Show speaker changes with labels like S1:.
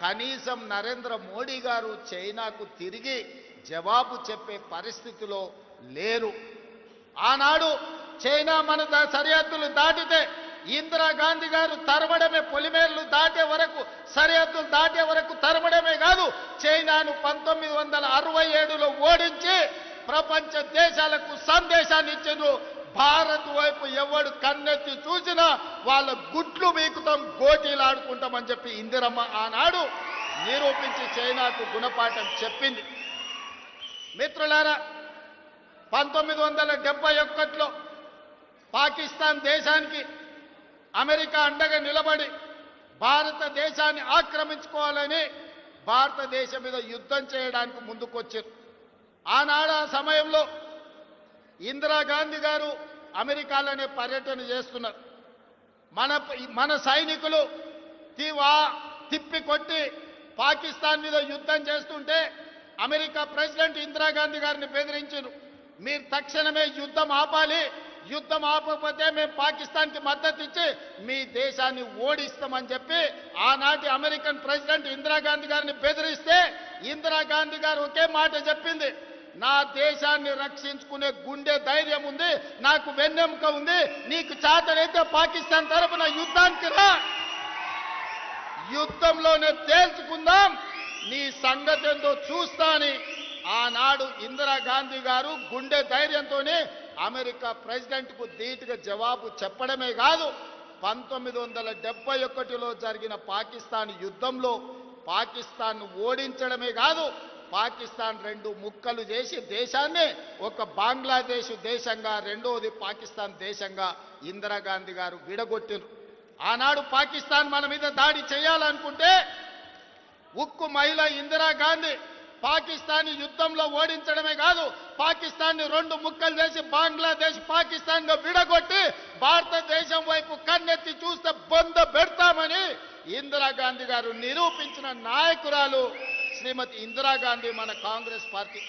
S1: కనీసం నరేంద్ర మోడీ గారు చైనాకు తిరిగి జవాబు చెప్పే పరిస్థితిలో లేరు. ఆనాడు చైనా మన సరిహద్దులు దాటితే ఇందిరాగాంధీ గారు తరమడమే పొలిమేర్లు దాటే వరకు సరిహద్దులు దాటే వరకు తరమడమే కాదు చైనాను పంతొమ్మిది వందల అరవై ఏడులో ఓడించి ప్రపంచ దేశాలకు సందేశాన్ని ఇచ్చిండ్రు. భారత్ వైపు ఎవడు కన్నెత్తి చూసినా వాళ్ళ గుట్లు వీకుతాం గోటీలు ఆడుకుంటామని చెప్పి ఇందిరమ్మ ఆనాడు నిరూపించి చైనాకు గుణపాఠం చెప్పింది. మిత్రులారా పంతొమ్మిది వందల డెబ్బై ఒకటిలో పాకిస్తాన్ దేశానికి అమెరికా అండగా నిలబడి భారతదేశాన్ని ఆక్రమించుకోవాలని భారతదేశం మీద యుద్ధం చేయడానికి ముందుకొచ్చారు. ఆనాడు ఆ సమయంలో ఇందిరాగాంధీ గారు అమెరికాలోనే పర్యటన చేస్తున్నారు. మన మన సైనికులు తీవా తిప్పి కొట్టి పాకిస్తాన్ మీద యుద్ధం చేస్తుంటే అమెరికా ప్రెసిడెంట్ ఇందిరాగాంధీ గారిని బెదిరించారు మీరు తక్షణమే యుద్ధం ఆపాలి యుద్ధం ఆపకపోతే మేము పాకిస్తాన్కి మద్దతు ఇచ్చి మీ దేశాన్ని ఓడిస్తామని చెప్పి ఆనాటి అమెరికన్ ప్రెసిడెంట్ ఇందిరాగాంధీ గారిని బెదిరిస్తే ఇందిరాగాంధీ గారు ఒకే మాట చెప్పింది. నా దేశాన్ని రక్షించుకునే గుండె ధైర్యం ఉంది నాకు వెన్నెముక ఉంది నీకు చేతనైతే పాకిస్తాన్ తరపున యుద్ధానికి రా. యుద్ధంలోనే తేల్చుకుందాం నీ సంగతి ఏందో చూస్తా అని ఆనాడు ఇందిరాగాంధీ గారు గుండె ధైర్యంతోనే అమెరికా ప్రెసిడెంట్కు ధీటుగా జవాబు చెప్పడమే కాదు పంతొమ్మిది వందల డెబ్బై ఒకటిలో జరిగిన పాకిస్తాన్ యుద్ధంలో పాకిస్తాన్ ఓడించడమే కాదు పాకిస్తాన్ రెండు ముక్కలు చేసి దేశాన్ని ఒక బంగ్లాదేశ్ దేశంగా రెండవది పాకిస్తాన్ దేశంగా ఇందిరాగాంధీ గారు విడగొట్టిరు. ఆనాడు పాకిస్తాన్ మన మీద దాడి చేయాలనుకుంటే ఉక్కు మహిళ ఇందిరాగాంధీ పాకిస్తాన్ యుద్ధంలో ఓడించడమే కాదు పాకిస్తాన్ని రెండు ముక్కలు చేసి బంగ్లాదేశ్ పాకిస్తాన్గా విడగొట్టి భారతదేశం వైపు కన్నెత్తి చూస్తే బొంద పెడతామని ఇందిరాగాంధీ గారు నిరూపించిన నాయకురాలు శ్రీమతి ఇందిరాగాంధీ మన కాంగ్రెస్ పార్టీ